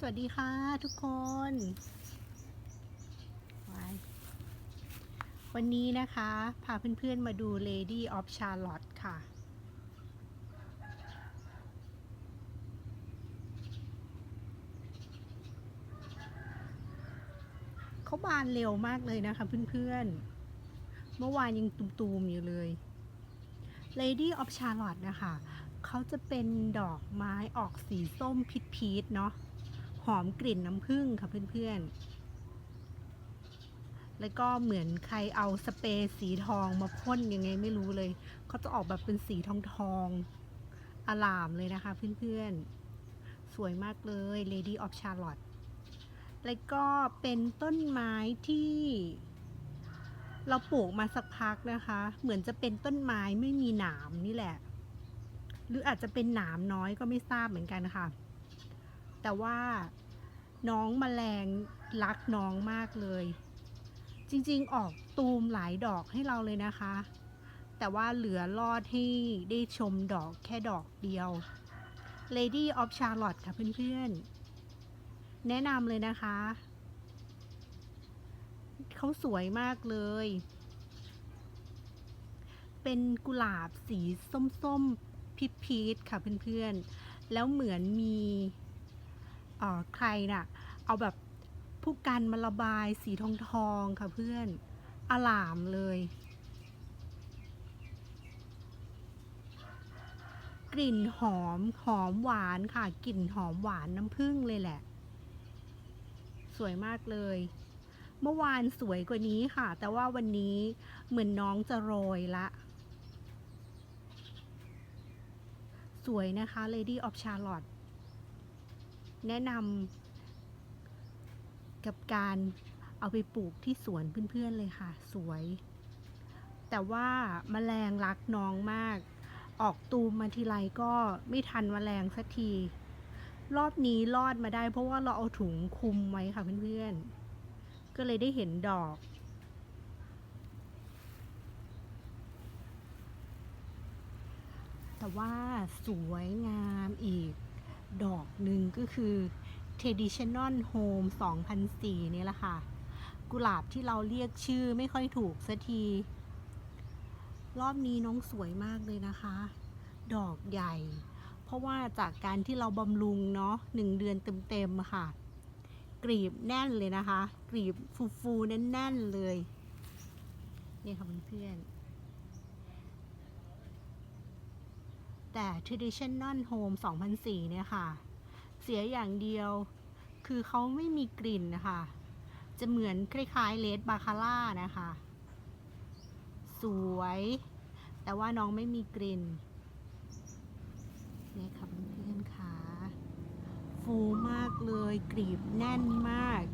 สวัสดีค่ะทุกคนไว้วันนี้นะคะ พาเพื่อนๆมาดู Lady of Charlotte ค่ะ เขาบานเร็วมากเลยนะคะเพื่อนๆ เมื่อวานยังตูมๆอยู่เลย Lady of Charlotte นะคะ เขาจะเป็นดอกไม้ออกสีส้มพีชๆเนาะ หอมกลิ่นน้ำผึ้งค่ะเพื่อนๆ แล้วก็เหมือนใครเอาสเปรย์สีทองมาพ่นยังไงไม่รู้เลย เขาจะออกแบบเป็นสีทองทองๆอลามเลยนะคะเพื่อนๆ สวยมากเลย Lady of Charlotte แล้วก็เป็นต้นไม้ที่เราปลูกมาสักพักนะคะ เหมือนจะเป็นต้นไม้ไม่มีหนามนี่แหละ หรืออาจจะเป็นหนามน้อยก็ไม่ทราบเหมือนกันค่ะ แต่ว่าน้องแมลงรักน้องมากเลย จริงๆออกตูมหลายดอกให้เราเลยนะคะ แต่ว่าเหลือรอดให้ได้ชมดอกแค่ดอกเดียว Lady of Charlotte ค่ะเพื่อนๆ แนะนำเลยนะคะ เขาสวยมากเลย เป็นกุหลาบสีส้มๆพีชๆค่ะเพื่อนๆ แล้วเหมือนมี ใครน่ะ เอาแบบผู้กันมาระบายสีทองทองๆค่ะเพื่อนอลามเลย กลิ่นหอมหอมหวานค่ะ กลิ่นหอมหวานน้ำผึ้งเลยแหละ สวยมากเลย เมื่อวานสวยกว่านี้ค่ะ แต่ว่าวันนี้เหมือนน้องจะโรยละสวยนะคะ Lady of Charlotte แนะนำกับการเอาไปปลูกที่สวนเพื่อนๆเลยค่ะ สวย แต่ว่ามาแมลงรักน้องมาก ออกตูมมาทีไรก็ไม่ทันมแมลงสักที รอบนี้รอดมาได้ เพราะว่าเราเอาถุงคุมไว้ค่ะเพื่อนๆ ก็เลยได้เห็นดอกแต่ว่าสวยงามอีก ดอกหนึ่งก็คือ Traditional Home 2004 นี่แหละค่ะ กุหลาบที่เราเรียกชื่อไม่ค่อยถูกสักที รอบนี้น้องสวยมากเลยนะคะ ดอกใหญ่ เพราะว่าจากการที่เราบำรุงเนาะหนึ่งเดือนเต็มๆค่ะ กรีบแน่นเลยนะคะ กรีบฟูๆแน่นๆเลย นี่ค่ะเพื่อนๆ แต่ Traditional Home 2004 เนี่ยค่ะ เสียอย่างเดียวคือเขาไม่มีกลิ่นนะคะ จะเหมือนคล้ายๆเลดบาคาร่านะคะ สวย แต่ว่าน้องไม่มีกลิ่นเนี่ยค่ะเพื่อนๆค่ะ ฟูมากเลยกรีบแน่นมาก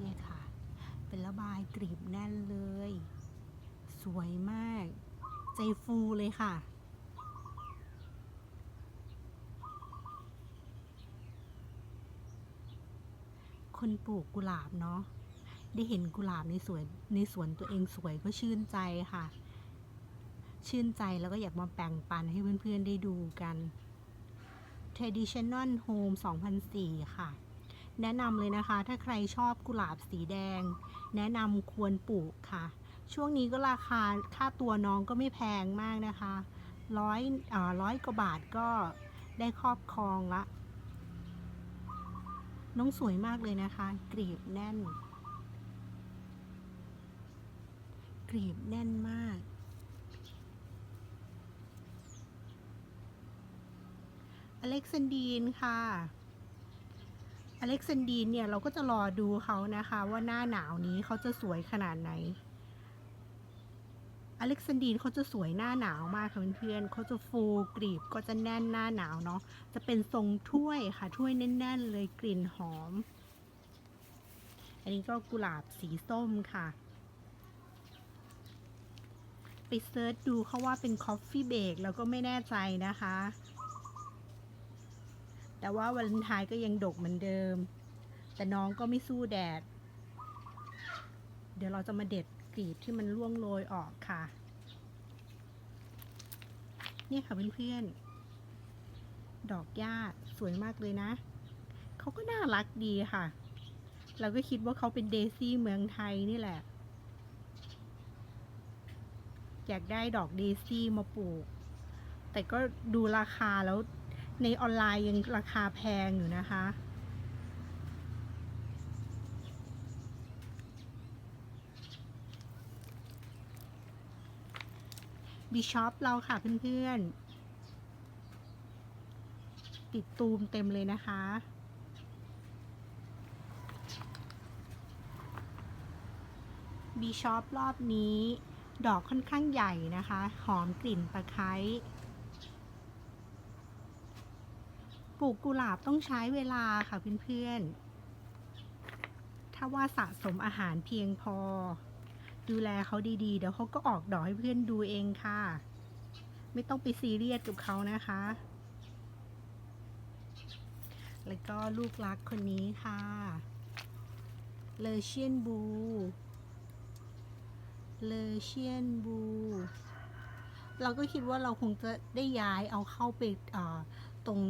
เนี่ยค่ะ เป็น ระบายกรีบแน่นเลย สวยมาก ใจฟูเลยค่ะ คนปลูกกุหลาบเนาะได้เห็นกุหลาบในสวนในสวนตัวเองสวยก็ชื่นใจค่ะ ชื่นใจแล้วก็อยากมาแบ่งปันให้เพื่อนๆได้ดูกัน Traditional Home 2004 ค่ะ แนะนำเลยนะคะ ถ้าใครชอบกุหลาบสีแดง แนะนำควรปลูกค่ะ ช่วงนี้ก็ราคาค่าตัวน้องก็ไม่แพงมากนะคะร้อยร้อยกว่าบาทก็ได้ครอบครองละ น้องสวยมากเลยนะคะ กรีบแน่น กรีบแน่นมาก อเล็กซานดีนค่ะ อเล็กซานดีนเนี่ยเราก็จะรอดูเขานะคะว่าหน้าหนาวนี้เขาจะสวยขนาดไหน อเล็กซานดีนเขาจะสวยหน้าหนาวมากค่ะเพื่อนๆเขาจะฟูกรีบก็จะแน่นหน้าหนาวเนาะ จะเป็นทรงถ้วยค่ะถ้วยแน่น ๆ เลยกลิ่นหอม อันนี้ก็กุหลาบสีส้มค่ะ ไปเซิร์ชดูเขาว่าเป็นคอฟฟี่เบกแล้วก็ไม่แน่ใจนะคะ แต่ว่าวันไทายก็ยังดกเหมือนเดิม แต่น้องก็ไม่สู้แดด เดี๋ยวเราจะมาเด็ดกลีบที่มันร่วงโรยออกค่ะ เนี่ยค่ะเพื่อนๆ ดอกหญ้าสวยมากเลยนะ เขาก็น่ารักดีค่ะ เราก็คิดว่าเขาเป็นเดซี่เมืองไทยนี่แหละ อยากได้ดอกเดซี่มาปลูก แต่ก็ดูราคาแล้ว ในออนไลน์ยังราคาแพงอยู่นะคะบิชอปเราค่ะเพื่อนๆ ติดตูมเต็มเลยนะคะบีชอปรอบนี้ ดอกค่อนข้างใหญ่นะคะ หอมกลิ่นตะไคร้ ปลูกกุหลาบต้องใช้เวลาค่ะเพื่อนๆ ถ้าว่าสะสมอาหารเพียงพอ ดูแลเขาดีๆ เดี๋ยวเขาก็ออกดอกให้เพื่อนดูเองค่ะ ไม่ต้องไปซีเรียสกับเขานะคะ แล้วก็ลูกรักคนนี้ค่ะเลเชียนบูเลเชียนบู เราก็คิดว่าเราคงจะได้ย้ายเอาเข้าไปตรง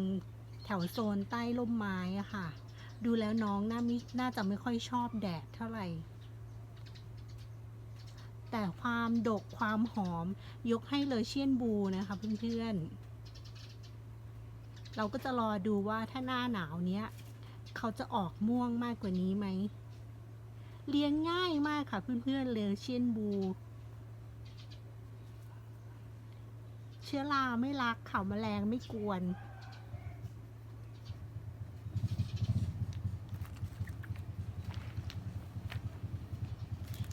แถวโซนใต้ร่มไม้อะค่ะ ดูแล้วน้องน่ามิน่าจะไม่ค่อยชอบแดดเท่าไหร่ แต่ความดกความหอมยกให้เลเชียนบูนะคะเพื่อนๆ เราก็จะรอดูว่าถ้าหน้าหนาวเนี้ย เขาจะออกม่วงมากกว่านี้ไหม เลี้ยงง่ายมากค่ะเพื่อนๆ เลเชียนบูเชื้อราไม่รักเขาแมลงไม่กวน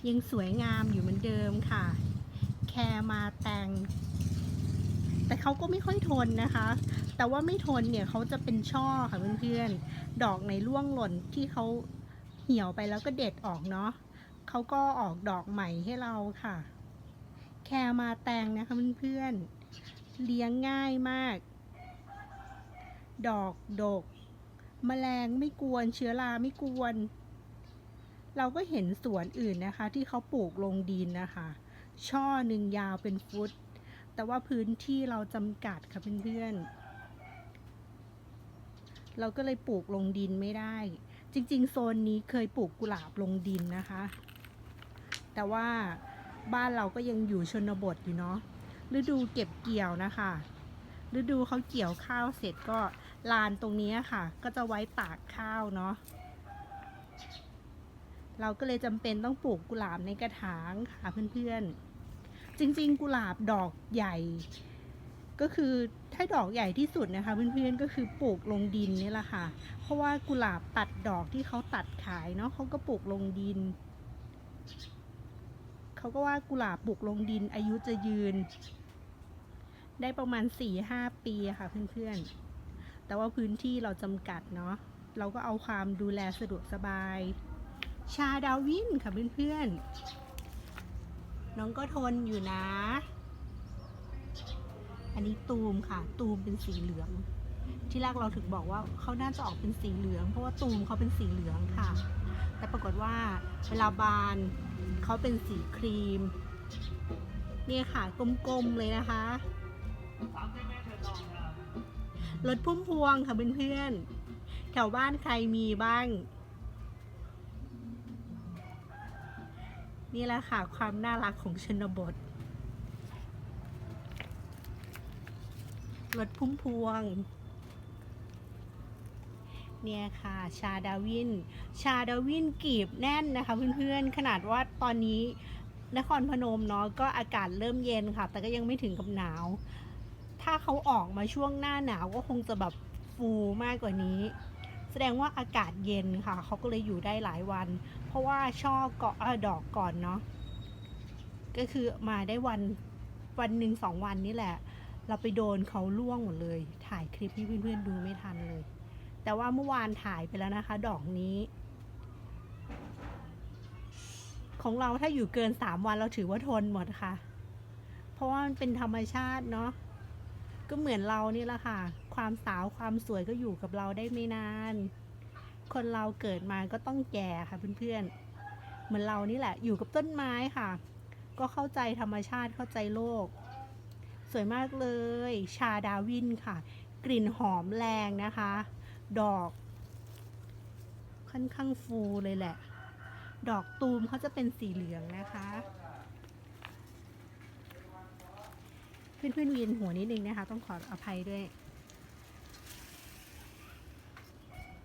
ยังสวยงามอยู่เหมือนเดิมค่ะ แครมาแต่ง แต่เขาก็ไม่ค่อยทนนะคะ แต่ว่าไม่ทนเนี่ยเขาจะเป็นช่อค่ะเพื่อนๆ ดอกในร่วงหล่นที่เขาเหี่ยวไปแล้วก็เด็ดออกเนาะเขาก็ออกดอกใหม่ให้เราค่ะ แครมาแตงนะคะเพื่อนๆ เลี้ยงง่ายมาก ดอกดก แมลงไม่กวน เชื้อราไม่กวน เราก็เห็นสวนอื่นนะคะ ที่เขาปลูกลงดินนะคะ ช่อหนึ่งยาวเป็นฟุต แต่ว่าพื้นที่เราจำกัดค่ะเพื่อนๆเราก็เลยปลูกลงดินไม่ได้ จริงๆ โซนนี้เคยปลูกกุหลาบลงดินนะคะ แต่ว่าบ้านเราก็ยังอยู่ชนบทอยู่เนาะฤดูเก็บเกี่ยวนะคะฤดูเขาเกี่ยวข้าวเสร็จก็ลานตรงนี้ค่ะ ก็จะไว้ตากข้าวเนาะ เราก็เลยจำเป็นต้องปลูกกุหลาบในกระถางค่ะเพื่อนๆ จริงๆ กุหลาบดอกใหญ่ ก็คือถ้าดอกใหญ่ที่สุดนะคะ เพื่อนๆ ก็คือปลูกลงดินนี่แหละค่ะ เพราะว่ากุหลาบตัดดอกที่เขาตัดขายเนาะเขาก็ปลูกลงดิน เขาก็ว่ากุหลาบปลูกลงดินอายุจะยืน ได้ประมาณ4ี่ห้าปีอะค่ะเพื่อนๆ แต่ว่าพื้นที่เราจำกัดเนาะ เราก็เอาความดูแลสะดวกสบาย ชาดาวินค่ะเพื่อนๆ น้องก็ทนอยู่นะ อันนี้ตูมค่ะ ตูมเป็นสีเหลือง ที่แรกเราถึงบอกว่าเขาน่าจะออกเป็นสีเหลือง เพราะว่าตูมเขาเป็นสีเหลืองค่ะ แต่ปรากฏว่าเวลาบานเขาเป็นสีครีม เนี่ยค่ะกลมๆเลยนะคะรถพุ่มพวงค่ะเพื่อนๆแถวบ้านใครมีบ้าง นี่แหละค่ะ ความน่ารักของชนบทรถพุ่มพวง เนี่ยค่ะ ชาดาวิน ชาดาวินกีบแน่นนะคะเพื่อนๆ ขนาดว่าตอนนี้นครพนมเนาะก็อากาศเริ่มเย็นค่ะ แต่ก็ยังไม่ถึงกับหนาว ถ้าเขาออกมาช่วงหน้าหนาวก็คงจะแบบฟูมากกว่านี้ แสดงว่าอากาศเย็นค่ะ เขาก็เลยอยู่ได้หลายวัน ราะว่าช่อเกาะดอกก่อนเนาะก็คือมาได้วันวันหนึ่งสองวันนี่แหละ เราไปโดนเขาล่วงหมดเลย ถ่ายคลิปให้เพื่อนๆดูไม่ทันเลย แต่ว่าเมื่อวานถ่ายไปแล้วนะคะ ดอกนี้ ของเราถ้าอยู่เกินสามวันเราถือว่าทนหมดค่ะ เพราะว่ามันเป็นธรรมชาติเนาะก็เหมือนเรานี่แหละค่ะ ความสาวความสวยก็อยู่กับเราได้ไม่นาน คนเราเกิดมาก็ต้องแก่ค่ะเพื่อนๆ เหมือนเรานี่แหละ อยู่กับต้นไม้ค่ะ ก็เข้าใจธรรมชาติเข้าใจโลก สวยมากเลย ชาดาวินค่ะ กลิ่นหอมแรงนะคะ ดอก ค่อนข้างฟูเลยแหละ ดอกตูมเขาจะเป็นสีเหลืองนะคะเพื่อนๆวีนหัวนิดนึงนะคะ ต้องขออภัยด้วย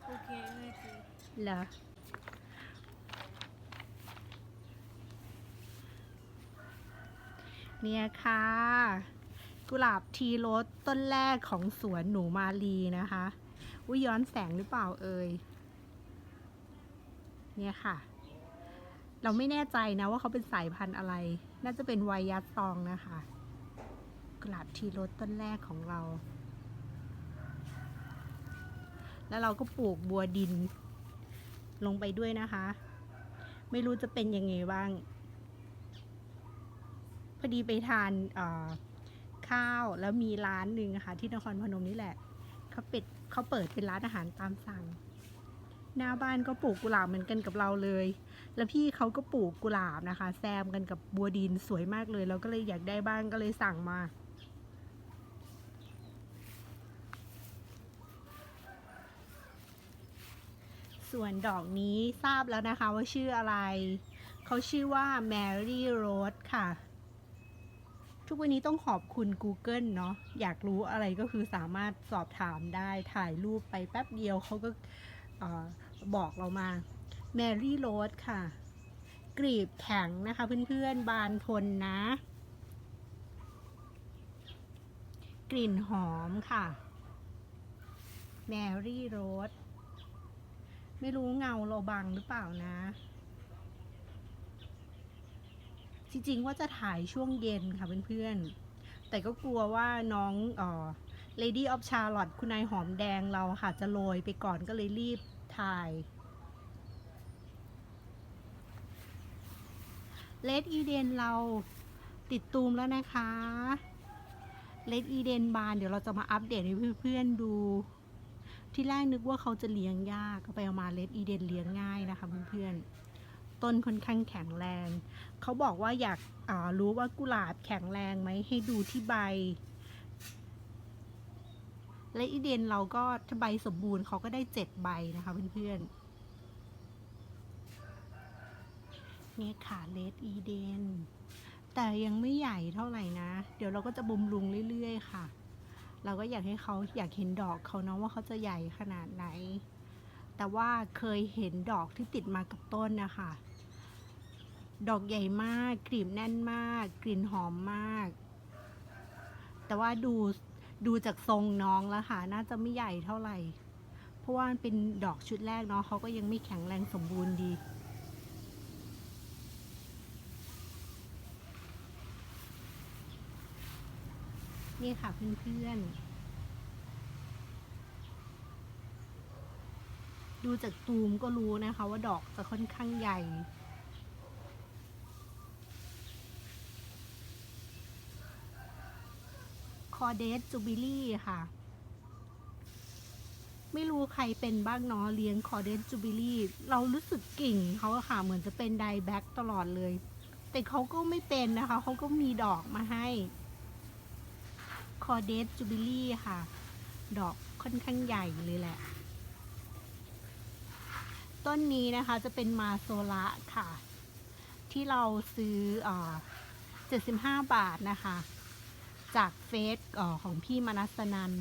โอเคไม่คือ เหรอเนี่ยค่ะ กุหลาบทีโรสต้นแรกของสวนหนูมาลีนะคะอุ้ยย้อนแสงหรือเปล่าเอ่ยเนี่ยค่ะ เราไม่แน่ใจนะว่าเขาเป็นสายพันธุ์อะไร น่าจะเป็นไวยัสตองนะคะ กุหลาบทีโรสต้นแรกของเรา แล้วเราก็ปลูกบัวดิน ลงไปด้วยนะคะ ไม่รู้จะเป็นยังไงบ้าง พอดีไปทานข้าวแล้วมีร้านหนึ่งค่ะ ที่นครพนมนี่แหละเขาเป็ดเขาเปิดเป็นร้านอาหารตามสั่ง หน้าบ้านก็ปลูกกุหลาบเหมือนกันกับเราเลย แล้วพี่เขาก็ปลูกกุหลาบนะคะ แซมกันกับบัวดินสวยมากเลย เราก็เลยอยากได้บ้างก็เลยสั่งมา ส่วนดอกนี้ทราบแล้วนะคะว่าชื่ออะไร เขาชื่อว่า Mary Rose ค่ะ ทุกวันนี้ต้องขอบคุณ Google เนาะอยากรู้อะไรก็คือสามารถสอบถามได้ถ่ายรูปไปแป๊บเดียวเขาก็บอกเรามา Mary Rose ค่ะ กรีบแข็งนะคะเพื่อนๆ บานทนนะ กลิ่นหอมค่ะ Mary Rose ไม่รู้เงาเราบังหรือเปล่านะ จริงๆว่าจะถ่ายช่วงเย็นค่ะเพื่อนๆ แต่ก็กลัวว่าน้องเอ่อ Lady of Charlotte คุณนายหอมแดงเราค่ะจะโรยไปก่อนก็เลยรีบถ่าย เลดอีเดนเราติดตูมแล้วนะคะ เลดอีเดนบานเดี๋ยวเราจะมาอัปเดตให้เพื่อนๆดู ที่แรกนึกว่าเขาจะเลี้ยงยากก็ไปเอามาเลดอีเดนเลี้ยงง่ายนะคะเพื่อนๆ ต้นค่อนข้างแข็งแรง เขาบอกว่าอยาการู้ว่ากุหลาบแข็งแรงไหมให้ดูที่ใบเลดอีเดนเราก็ถ้าใบสมบูรณ์เขาก็ได้เจ็ดใบนะคะเพื่อนๆเนี่ยค่ะเลดอีเดนแต่ยังไม่ใหญ่เท่าไหร่นะ เดี๋ยวเราก็จะบำรุงเรื่อยๆค่ะ เราก็อยากให้เขาอยากเห็นดอกเขาเนาะว่าเขาจะใหญ่ขนาดไหน แต่ว่าเคยเห็นดอกที่ติดมากับต้นนะคะ ดอกใหญ่มากกลีบแน่นมาก กลิ่นหอมมาก แต่ว่าดูดูจากทรงน้องแล้วค่ะ น่าจะไม่ใหญ่เท่าไหร่ เพราะว่ามันเป็นดอกชุดแรกเนาะเขาก็ยังไม่แข็งแรงสมบูรณ์ดี นี่ค่ะเพื่อนๆ ดูจากตูมก็รู้นะคะว่าดอกจะค่อนข้างใหญ่ คอเดสจูบิลี่ค่ะ ไม่รู้ใครเป็นบ้างเนาะเลี้ยงคอเดสจูบิลี่เรารู้สึกกิ่งเขาค่ะ เหมือนจะเป็นไดแบ็กตลอดเลย แต่เขาก็ไม่เป็นนะคะ เขาก็มีดอกมาให้ อเดสจูบิลี่ค่ะ ดอกค่อนข้างใหญ่เลยแหละ ต้นนี้นะคะจะเป็นมาโซละค่ะ ที่เราซื้อเอ่อ75 บาทนะคะ จากเฟซของพี่มนัสนัน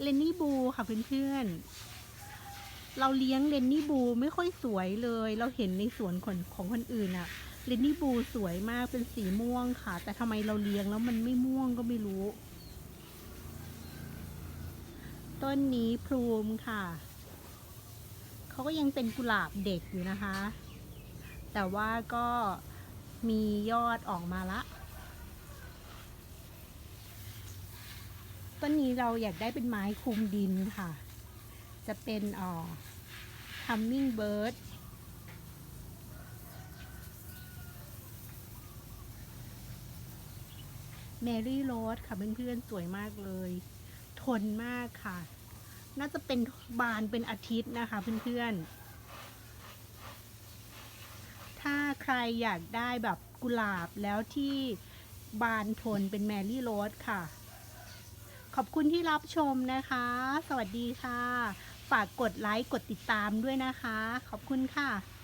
เลนนี่บูค่ะเพื่อนๆ เราเลี้ยงเลนนี่บูไม่ค่อยสวยเลย เราเห็นในสวนของของคนอื่นอะ ลินนี่บูสวยมากเป็นสีม่วงค่ะ แต่ทำไมเราเลี้ยงแล้วมันไม่ม่วงก็ไม่รู้ ต้นนี้พลูมค่ะ เขาก็ยังเป็นกุหลาบเด็กอยู่นะคะ แต่ว่าก็มียอดออกมาละ ต้นนี้เราอยากได้เป็นไม้คลุมดินค่ะ จะเป็นอ่อ humming bird แมรี่โรสค่ะเพื่อนๆสวยมากเลย ทนมากค่ะ น่าจะเป็นบานเป็นอาทิตย์นะคะเพื่อนๆ ถ้าใครอยากได้แบบกุหลาบแล้วที่บานทนเป็นแมรี่โรสค่ะ ขอบคุณที่รับชมนะคะ สวัสดีค่ะ ฝากกดไลค์กดติดตามด้วยนะคะ ขอบคุณค่ะ